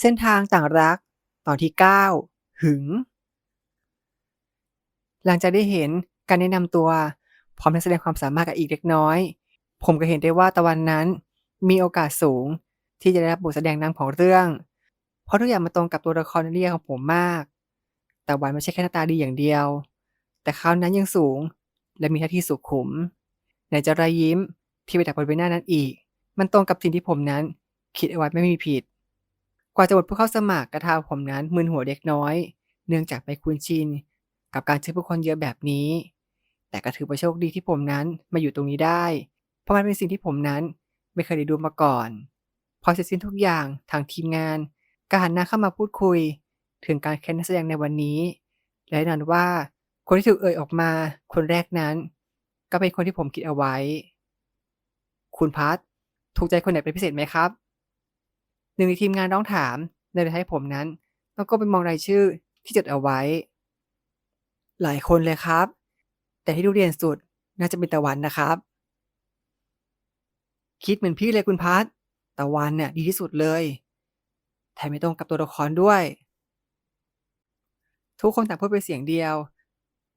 เส้นทางต่างรัก ตอนที่ 9 หึง หลังจากได้เห็นการแนะนำตัว พร้อมทั้งแสดงความสามารถกับอีกเล็กน้อย ผมก็เห็นได้ว่าตะวันนั้น มีโอกาสสูง ที่จะได้รับบทแสดงนำของเรื่อง เพราะทุกอย่างมันตรงกับตัวละครในเรื่องของผมมาก แต่วันไม่ใช่แค่หน้าตาดีอย่างเดียว แต่เขานั้นยังสูง และมีท่าทีสุขุมไหนจะรอยยิ้มที่ไปดักบนใบหน้านั้นอีก มันตรงกับสิ่งที่ผมนั้น คิดเอาไว้ไม่มีผิด กว่าจะหมดผู้เข้าสมัครกระทาผมนั้นมึนหัวเด็กน้อย เนื่องจากไม่คุ้นชินกับการเจอผู้คนเยอะแบบนี้ แต่ก็ถือว่าโชคดีที่ผมนั้นมาอยู่ตรงนี้ได้ เพราะมันเป็นสิ่งที่ผมนั้นไม่เคยได้ดูมาก่อน พอเสร็จสิ้นทุกอย่างทางทีมงาน ก็หันหน้าเข้ามาพูดคุย ถึงการแคสนักแสดงในวันนี้และแน่นอนว่าคนที่ถูกเอ่ยออกมาคนแรกนั้น ก็เป็นคนที่ผมคิดเอาไว้ คุณพัทถูกใจคนไหนเป็นพิเศษไหมครับ หนึ่งในทีมงานร้องถามเลยให้ผมนั้นต้องก็ไปมองรายชื่อที่จดเอาไว้ หลายคนเลยครับ แต่ที่ดูเด่นสุดน่าจะเป็นตะวันนะครับ คิดเหมือนพี่เลยคุณพัทตะวันเนี่ยดีที่สุดเลยแถมไม่ตรงกับตัวละครด้วย ทุกคนต่างพูดเป็นเสียงเดียว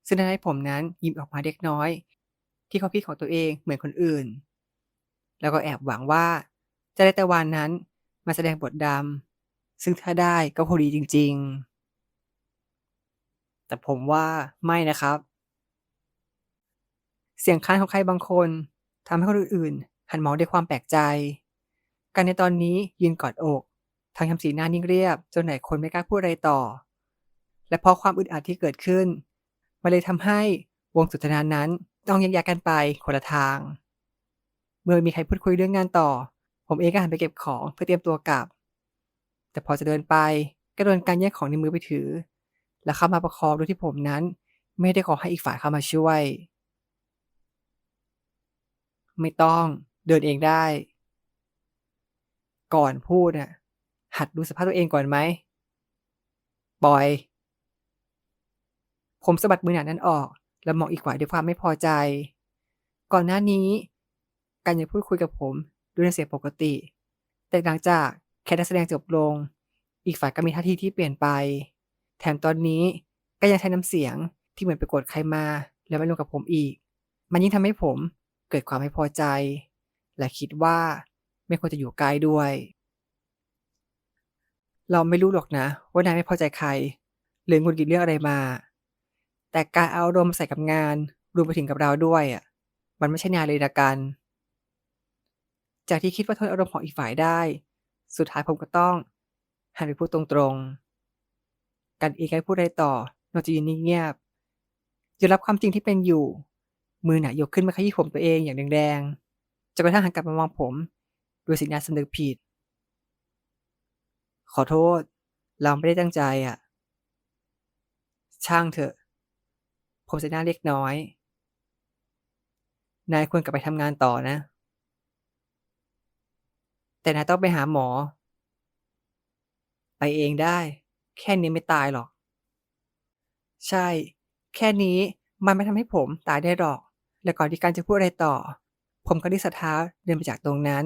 ซึ่งทำให้ผมนั้นยิ้มออกมาเล็กน้อย ที่เขาคิดของตัวเองเหมือนคนอื่น แล้วก็แอบหวังว่าจะได้ตะวันนั้น มาแสดงบทดำซึ่งถ้าได้ก็พอดีจริง ๆ แต่ผมว่าไม่นะครับ เสียงค้านของใครบางคนทำให้คนอื่นๆหันมองด้วยความแปลกใจ การในตอนนี้ยืนกอดอกทางทำสีหน้านิ่งเรียบ จนไหนคนไม่กล้าพูดอะไรต่อ และเพราะความอึดอัดที่เกิดขึ้นมันเลยทำให้วงสนทนานั้นต้องแยกย้ายกันไปคนละทาง เมื่อมีใครพูดคุยเรื่องงานต่อ ผมเองก็หันไปเก็บของเพื่อเตรียมตัวกลับ แต่พอจะเดินไปก็โดนการแย่งของในมือไปถือ และเข้ามาประคองโดยที่ผมนั้น ไม่ได้ขอให้อีกฝ่ายเข้ามาช่วย ไม่ต้องเดินเองได้ ก่อนพูดน่ะ หัดดูสภาพตัวเองก่อนไหมปอย ผมสะบัดมือหนานั้นออก แล้วมองอีกฝ่ายด้วยความไม่พอใจ ก่อนหน้านี้ การยังพูดคุยกับผม ด้วยเสียงปกติ แต่หลังจากแค่นักแสดงจบลง อีกฝ่ายก็มีท่าทีที่เปลี่ยนไป แถมตอนนี้ก็ยังใช้น้ำเสียงที่เหมือนไปโกดใครมา แล้วไม่ลงกับผมอีก มันยิ่งทำให้ผมเกิดความไม่พอใจ และคิดว่าไม่ควรจะอยู่ใกล้ด้วย เราไม่รู้หรอกนะว่านายไม่พอใจใคร หรือหงุดหงิดเรื่องอะไรมา แต่การเอาอารมณ์ใส่กับงานรวมไปถึงกับเราด้วยอะ มันไม่ใช่งานเลยนะกัน จากที่คิดว่าทนอารมณ์ของอีกฝ่ายได้ สุดท้ายผมก็ต้องหันไปพูดตรงๆ กันเองก็พูดอะไรต่อนอกจากยืนนิ่งเงียบยอมรับความจริงที่เป็นอยู่ มือหนายกขึ้นมาขยี้ผมตัวเองอย่างแดงๆจนกระทั่งหันกลับมามองผมด้วยสีหน้าสำนึกผิด ขอโทษ เราไม่ได้ตั้งใจอะ ช่างเถอะ ผมจะหน้าเล็กน้อย นายควรกลับไปทำงานต่อนะ แต่นายต้องไปหาหมอ ไปเองได้ แค่นี้ไม่ตายหรอก ใช่ แค่นี้มันไม่ทำให้ผมตายได้หรอก และก่อนที่การจะพูดอะไรต่อ ผมก็ได้สะท้าเดินไปจากตรงนั้น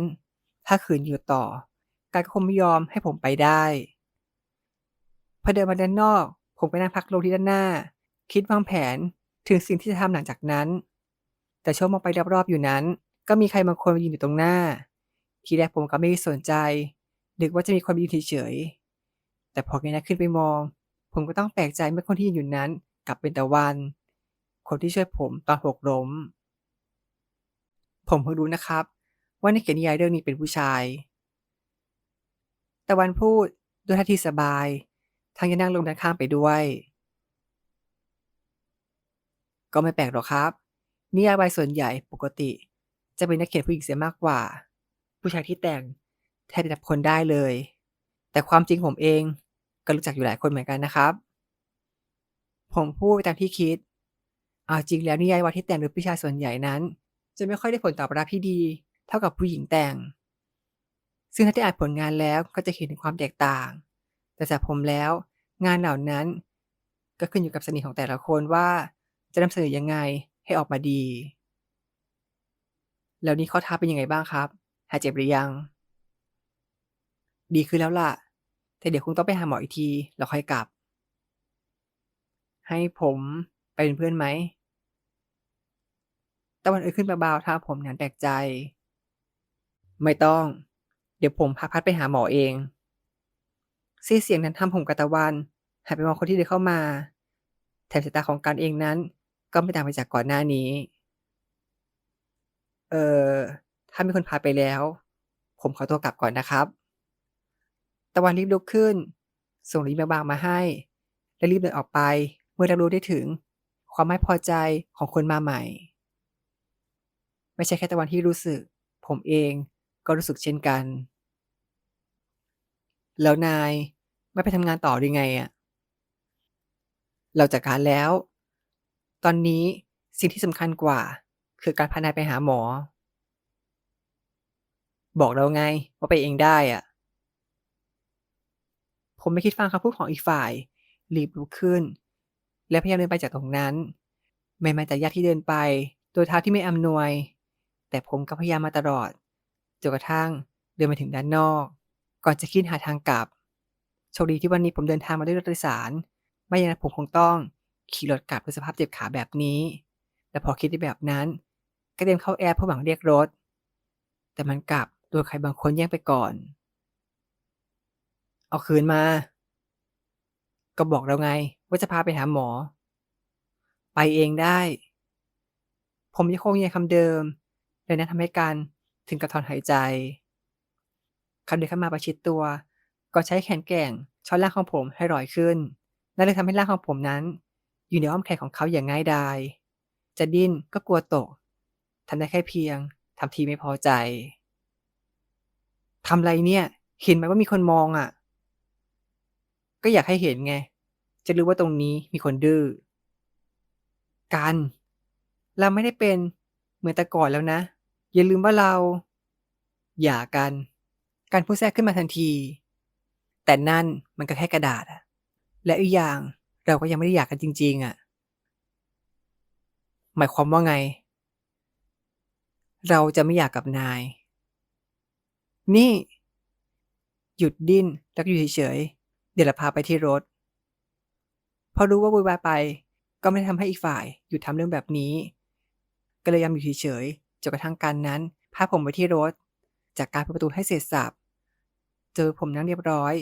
ถ้าขืนอยู่ต่อ การก็คงไม่ยอมให้ผมไปได้ พอเดินมาด้านนอก ผมไปนั่งพักลงที่ด้านหน้า คิดวางแผนถึงสิ่งที่จะทำหลังจากนั้น แต่ช่วงมองไปรอบๆอยู่นั้น ก็มีใครบางคนมายืนอยู่ตรงหน้า ทีแรกผมก็ไม่สนใจนึกว่าจะมีคนมายืนเฉยๆแต่พอเงยหน้าขึ้นไปมอง ผมก็ต้องแปลกใจเมื่อคนที่ยืนอยู่นั้น กลับเป็นตะวัน คนที่ช่วยผมตอนหกล้ม ผมเพิ่งรู้นะครับ ว่าในเขียนนิยายเรื่องนี้เป็นผู้ชาย ตะวันพูดด้วยท่าทีสบายทางยังนั่งลงด้านข้างไปด้วย ก็ไม่แปลกหรอกครับนิยายวายส่วนใหญ่ปกติ จะเป็นนักเขียนผู้หญิงเสียมากกว่า ผู้ชายที่แต่งแทบจะนับคนได้เลย แต่ความจริงผมเองก็รู้จักอยู่หลายคนเหมือนกันนะครับ ผมพูดไปตามที่คิด เอาจริงแล้วนิยายวายที่แต่งโดยผู้ชายส่วนใหญ่นั้น จะไม่ค่อยได้ผลตอบรับที่ดี เท่ากับผู้หญิงแต่ง ซึ่งถ้าได้อ่านผลงานแล้วก็จะเห็นถึงความแตกต่าง แต่สำหรับผมแล้วงานเหล่านั้น ก็ขึ้นอยู่กับสนิทของแต่ละคนว่า จะนำเสนอยังไงให้ออกมาดี แล้วนี่ข้อท้าเป็นยังไงบ้างครับ หายเจ็บหรือยัง ดีขึ้นแล้วล่ะ แต่เดี๋ยวคงต้องไปหาหมออีกที แล้วค่อยกลับ ให้ผมไปเป็นเพื่อนไหม ตะวันเอ่ยขึ้นเบาๆท่าผมนั้นแปลกใจ ไม่ต้อง เดี๋ยวผมพาพัดไปหาหมอเองซีเสียงนั้นทำผมกับตะวันหันไปมองคนที่เดินเข้ามา แถมสายตาของการเองนั้น ก็ไม่ต่างไปจากก่อนหน้านี้ เอ่อ ถ้ามีคนพาไปแล้ว ผมขอตัวกลับก่อนนะครับ ตะวันรีบลุกขึ้น ส่งลิ้นบางมาให้ และรีบเดินออกไป เมื่อรับรู้ได้ถึง ความไม่พอใจของคนมาใหม่ ไม่ใช่แค่ตะวันที่รู้สึก ผมเองก็รู้สึกเช่นกัน แล้วนายไม่ไปทำงานต่อหรือไงอะเราจัดการแล้ว ตอนนี้สิ่งที่สำคัญกว่า คือการพานายไปหาหมอ บอกเราไงว่าไปเองได้อะผมไม่คิดฟังคำพูดของอีกฝ่ายรีบลุกขึ้น และพยายามเดินไปจากตรงนั้น ไม่มาจากยากที่เดินไป โดยเท้าที่ไม่อำนวย แต่ผมก็พยายามมาตลอดจนกระทั่งเดินมาถึงด้านนอก ก่อนจะคิดหาทางกลับโชคดีที่วันนี้ผมเดินทางมาด้วยรถโดยสาร ไม่อย่างนั้นผมคงต้องขี่รถกลับด้วยสภาพเจ็บขาแบบนี้ และพอคิดในแบบนั้น ก็เดินเข้าแอร์เพื่อหวังเรียกรถ แต่มันกลับ โดยใครบางคนแย่งไปก่อน เอาคืนมา ก็บอกแล้วไง ว่าจะพาไปหาหมอ ไปเองได้ ผมยังคงยืนคำเดิมเลยนั้นทำให้การถึงกับถอนหายใจคำเดินเข้ามาประชิดตัว ก็ใช้แขนแก่งช้อนร่างของผมให้ลอยขึ้น นั่นเลยทำให้ร่างของผมนั้น อยู่ในอ้อมแขนของเขาอย่างง่ายดาย จะดิ้นก็กลัวตกทำได้แค่เพียงทำทีไม่พอใจ ทำไรเนี่ย เห็นไหมว่ามีคนมองอะ ก็อยากให้เห็นไง จะรู้ว่าตรงนี้มีคนดื้อ กัน เราไม่ได้เป็นเหมือนแต่ก่อนแล้วนะ อย่าลืมว่าเราหย่ากัน การพูดแทรกขึ้นมาทันที แต่นั่นมันก็แค่กระดาษอะและอีกอย่างเราก็ยังไม่ได้หย่ากกันจริง ๆอะหมายความว่าไง เราจะไม่หย่ากับนาย นี่ หยุดดิ้นแล้วก็อยู่เฉยๆเดี๋ยวเราพาไปที่รถ พอรู้ว่าวุ่นวายไป ก็ไม่ได้ทำให้อีกฝ่ายหยุดทำเรื่องแบบนี้ ก็เลยยอมอยู่เฉยๆจนกระทั่งการนั้นพาผมไปที่รถ จากการเปิดประตูให้เสร็จสับเจอผมนั่งเรียบร้อย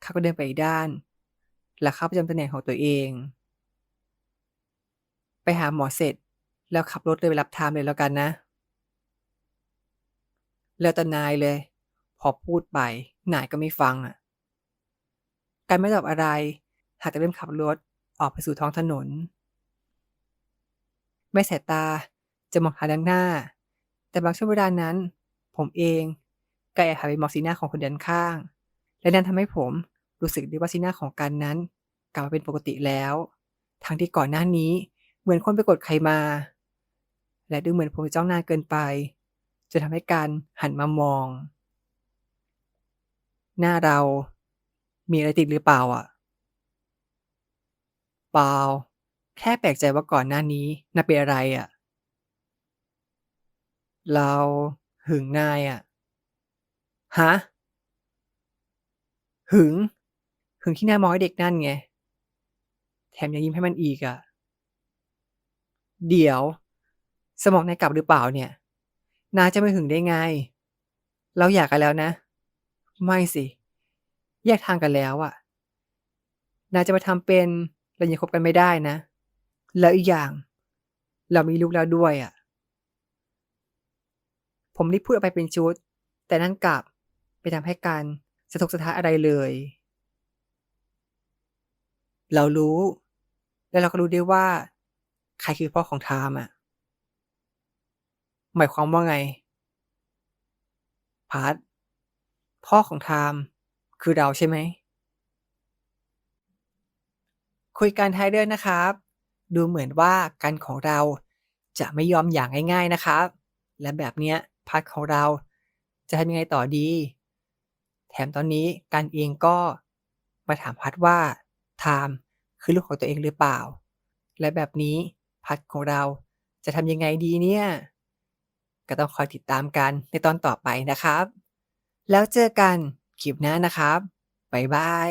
เขาก็เดินไปอีกด้าน และเข้าประจำตำแหน่งของตัวเอง ไปหาหมอเสร็จ แล้วขับรถเลยไปรับไทม์เลยแล้วกันนะ แล้วแต่นายเลย อพูดไปนายก็ไม่ฟังอะ การไม่ตอบอะไร หากจะเริ่มขับรถออกไปสู่ท้องถนน ไม่สายตาจะมองหาด้านหน้า แต่บางช่วงเวลานั้น ผมเองก็แอบหันไปมองสีหน้าของคนด้านข้าง และนั่นทำให้ผมรู้สึกได้ว่าสีหน้าของกันนั้น กลับมาเป็นปกติแล้ว ทั้งที่ก่อนหน้านี้เหมือนคนไปกดใครมา และดูเหมือนผมจะจ้องนานเกินไปจนทำให้การหันมามอง หน้าเรา มีอะไรติดหรือเปล่าอะ เปล่า แค่แปลกใจว่าก่อนหน้านี้น่าเป็นอะไรอะ เราหึงนายอะ ฮะ หึง หึงที่หน้ามองไอ้เด็กนั่นไง แถมยังยิ้มให้มันอีกอะ เดี๋ยว สมองนายกลับหรือเปล่าเนี่ย นายจะไม่หึงได้ไง เราอยากกันแล้วนะ ไม่สิ แยกทางกันแล้วอะนายจะมาทำเป็นเรายังคบกันไม่ได้นะ แล้วอีกอย่าง เรามีลูกแล้วด้วยอะผมรีบพูดออกไปเป็นชุด แต่นั่นกลับไปทำให้การสะทกสะท้านอะไรเลย เรารู้ และเราก็รู้ได้วยว่า ใครคือพ่อของทามอะหมายความว่าไง พาร์ท พ่อของไทามคือเราใช่ไหม คุยกันท้ายเรื่องนะครับ ดูเหมือนว่ากันของเราจะไม่ยอมอย่างง่ายๆนะครับ และแบบเนี้ยพาร์ทของเราจะทำยังไงต่อดี แถมตอนนี้กันเองก็มาถามพัดว่าไทม์คือลูกของตัวเองหรือเปล่า และแบบนี้พัดของเราจะทำยังไงดีเนี่ย ก็ต้องคอยติดตามกันในตอนต่อไปนะครับ แล้วเจอกันคลิปหน้านะครับ บ๊ายบาย